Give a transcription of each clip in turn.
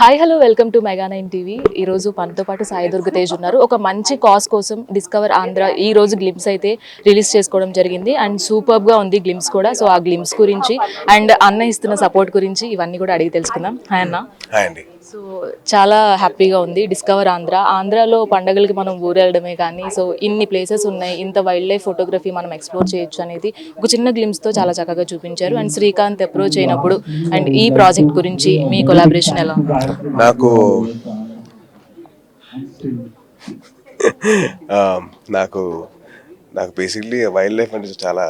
Hi hello welcome to Mega Nine TV ఈ రోజు మనతో పాటు సాయి దుర్గతేజ్ ఉన్నారు. ఒక మంచి కాస్ కోసం డిస్కవర్ ఆంధ్ర ఈ రోజు గ్లిమ్స్ అయితే రిలీజ్ చేసుకోవడం జరిగింది. అండ్ సూపర్గా ఉంది గ్లిమ్స్ కూడా. సో ఆ గ్లిమ్స్ గురించి అండ్ అన్న ఇస్తున్న సపోర్ట్ గురించి ఇవన్నీ కూడా అడిగి తెలుసుకుందాం. హాయ్ అన్న. హాయ్ అండి. సో చాలా హ్యాపీగా ఉంది. డిస్కవర్ ఆంధ్ర ఆంధ్రాలో పండగలకి మనం ఊరెళ్ళడమే కానీ సో ఇన్ని ప్లేసెస్ ఉన్నాయి. ఇంత వైల్డ్ లైఫ్ ఫోటోగ్రఫీ మనం ఎక్స్ప్లోర్ చేయొచ్చు అనేది ఒక చిన్న గ్లిమ్స్తో చాలా చక్కగా చూపించారు. అండ్ శ్రీకాంత్ అప్రోచ్ అయినప్పుడు అండ్ ఈ ప్రాజెక్ట్ గురించి మీ కొలాబరేషన్ ఎలా నాకు నాకు నాకు బేసిక్లీ వైల్డ్ లైఫ్ అంటే చాలా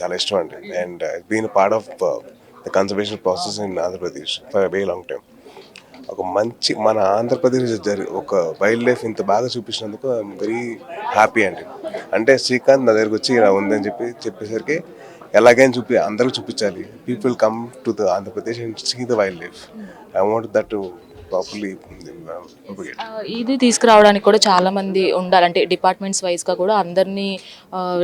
చాలా ఇష్టం అండి. And been part of the conservation process in Andhra Pradesh for very long time ఒక మంచి మన ఆంధ్రప్రదేశ్ జరి ఒక వైల్డ్ లైఫ్ ఇంత బాగా చూపించినందుకు ఐఎమ్ వెరీ హ్యాపీ అండి. అంటే శ్రీకాంత్ నా దగ్గరకు వచ్చి ఇలా ఉందని చెప్పి చెప్పేసరికి ఎలాగైనా చూపి అందరూ చూపించాలి. People come to the Andhra Pradesh and see the wild life I want that properly ఇది తీసుకురావడానికి కూడా చాలా మంది ఉండాలి. అంటే డిపార్ట్మెంట్స్ వైజ్గా కూడా అందరినీ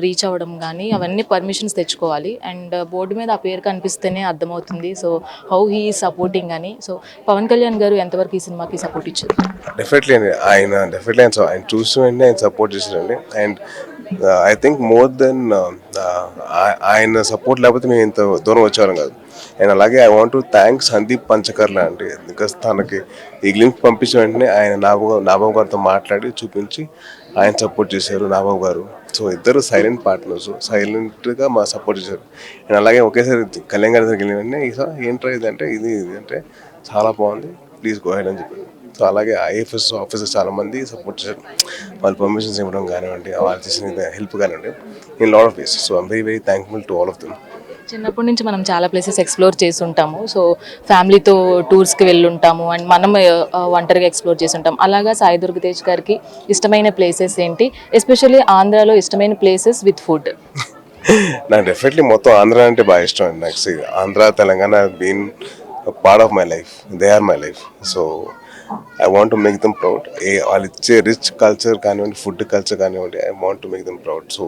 రీచ్ అవ్వడం కానీ అవన్నీ పర్మిషన్స్ తెచ్చుకోవాలి. అండ్ బోర్డు మీద ఆ పేరు కనిపిస్తేనే అర్థమవుతుంది. సో హౌ హీ సపోర్టింగ్ అని. సో పవన్ కళ్యాణ్ గారు ఎంతవరకు ఈ సినిమాకి సపోర్ట్ ఇచ్చారు? డెఫినెట్లీ అండి ఆయన డెఫినెట్లీ ఆయన ఆయన చూసిన వెంటనే ఆయన సపోర్ట్ చేశారండి. And I think more than ఆయన సపోర్ట్ లేకపోతే మేము ఇంత దూరం వచ్చేవారం కాదు. అండ్ అలాగే I want to thank Sandeep Panchakarla అండి బికాస్ తనకి ఈ లింక్ పంపించిన వెంటనే ఆయన నాబాబు నాబాబు గారితో మాట్లాడి చూపించి ఆయన సపోర్ట్ చేశారు నాబాబు గారు. సో ఇద్దరు సైలెంట్ పార్ట్నర్స్ సైలెంట్గా మా సపోర్ట్ చేశారు. అండ్ అలాగే ఒకేసారి కళ్యాణ్ గారి దగ్గరికి వెళ్ళిన వెంటనే ఈసారి ఏంట్రా ఇది అంటే ఇది ఇది అంటే చాలా బాగుంది. ప్లీజ్ గో అని చెప్పారు. సో అలాగే ఐఎఫ్ఎస్ ఆఫీసర్స్ చాలా మంది సపోర్ట్ చేశారు. వాళ్ళు పర్మిషన్స్ ఇవ్వడం కానివ్వండి వాళ్ళు చేసిన హెల్ప్ కానివ్వండి in lot of ways. So I'm very very thankful to all of them చిన్నప్పటి నుంచి మనం చాలా ప్లేసెస్ ఎక్స్ప్లోర్ చేసి ఉంటాము. సో ఫ్యామిలీతో టూర్స్కి వెళ్ళి ఉంటాము అండ్ మనం ఒంటరిగా ఎక్స్ప్లోర్ చేసి ఉంటాం. అలాగా సాయి దుర్గ తేజ్ గారికి ఇష్టమైన ప్లేసెస్ ఏంటి? ఎస్పెషల్లీ ఆంధ్రాలో ఇష్టమైన ప్లేసెస్ విత్ ఫుడ్ నాకు డెఫినెట్లీ మొత్తం ఆంధ్ర అంటే బాగా ఇష్టం అండి. నాకు Andhra Telangana been part of my life they are my life so I want to make them proud ఏ వాళ్ళు ఇచ్చే రిచ్ కల్చర్ కానివ్వండి ఫుడ్ కల్చర్ కానివ్వండి I want to make them proud so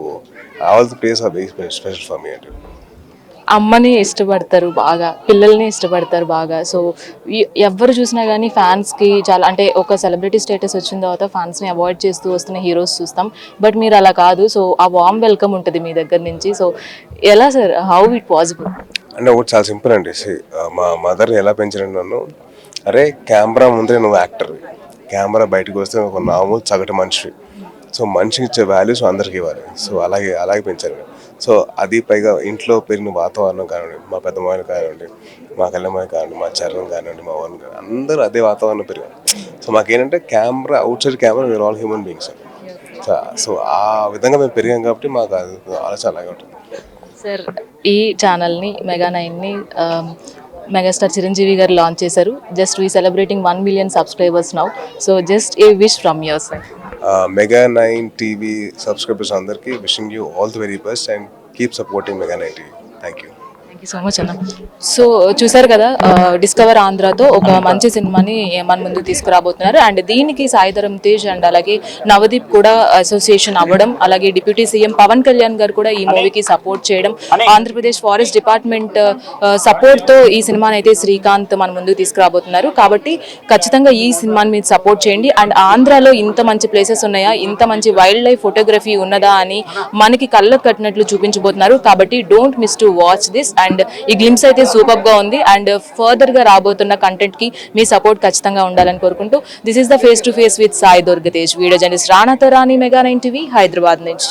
all the place are very special for me అంటే అమ్మని ఇష్టపడతారు బాగా పిల్లల్ని ఇష్టపడతారు బాగా. సో ఎవరు చూసినా కానీ ఫ్యాన్స్కి చాలా అంటే ఒక సెలబ్రిటీ స్టేటస్ వచ్చిన తర్వాత ఫ్యాన్స్ని అవాయిడ్ చేస్తూ వస్తున్న హీరోస్ చూస్తాం. బట్ మీరు అలా కాదు. సో ఆ వామ్ వెల్కమ్ ఉంటుంది మీ దగ్గర నుంచి. సో ఎలా సార్? హౌ ఇట్ పాసిబుల్ అంటే ఒకటి చాలా సింపుల్ అండి. మా మదర్ ఎలా పెంచారండి నన్ను అరే కెమెరా ముందే నువ్వు యాక్టర్. కెమెరా బయటకు వస్తే ఒక మామూలు సగటు మనిషి. సో మనిషికి ఇచ్చే వాల్యూస్ అందరికి ఇవ్వాలి. సో అలాగే అలాగే పెంచారు సో అది పైగా ఇంట్లో పెరిగిన వాతావరణం కానివ్వండి మా పెద్దమ్మాయిని కానివ్వండి మా కళ్యాణ్మాయి కానివ్వండి మా చరణ్ కానివ్వండి మా వన్ కానివ్వండి అందరూ అదే వాతావరణం పెరిగారు. సో మాకేంటంటే camera outside camera we are all human beings so so ఆ విధంగా మేము పెరిగాం కాబట్టి మాకు అది ఆలోచన అలాగే ఉంటుంది. సార్ ఈ ఛానల్ని మెగా నైన్ని మెగాస్టార్ చిరంజీవి గారు లాంచ్ చేశారు. Just we celebrating one million subscribers now so just a wish from your side Mega Nine TV subscribers అందరికీ wishing you all the very best and keep supporting Mega Nine TV thank you thank you so much అన్న. So చూసారు కదా discover ఆంధ్రాతో ఒక మంచి సినిమాని మన ముందు తీసుకురాబోతున్నారు. And దీనికి సాయిధరం తేజ్ అండ్ అలాగే నవదీప్ కూడా అసోసియేషన్ అవ్వడం అలాగే డిప్యూటీ సీఎం పవన్ కళ్యాణ్ గారు కూడా ఈ మూవీకి సపోర్ట్ చేయడం ఆంధ్రప్రదేశ్ ఫారెస్ట్ డిపార్ట్మెంట్ సపోర్ట్తో ఈ సినిమాని అయితే శ్రీకాంత్ మన ముందు తీసుకురాబోతున్నారు. కాబట్టి ఖచ్చితంగా ఈ సినిమాని మీరు సపోర్ట్ చేయండి. అండ్ ఆంధ్రాలో ఇంత మంచి ప్లేసెస్ ఉన్నాయా? ఇంత మంచి వైల్డ్ లైఫ్ ఫోటోగ్రఫీ ఉన్నదా అని మనకి కళ్ళకు కట్టినట్లు చూపించబోతున్నారు. కాబట్టి don't miss to watch this and and ఈ గ్లిమ్స్ అయితే సూపర్గా ఉంది. అండ్ ఫర్దర్గా రాబోతున్న కంటెంట్కి మీ సపోర్ట్ ఖచ్చితంగా ఉండాలని కోరుకుంటూ this is the face to face with Sai Durgatej. Video journalist Rana తరాని mega nine TV Hyderabad నుంచి.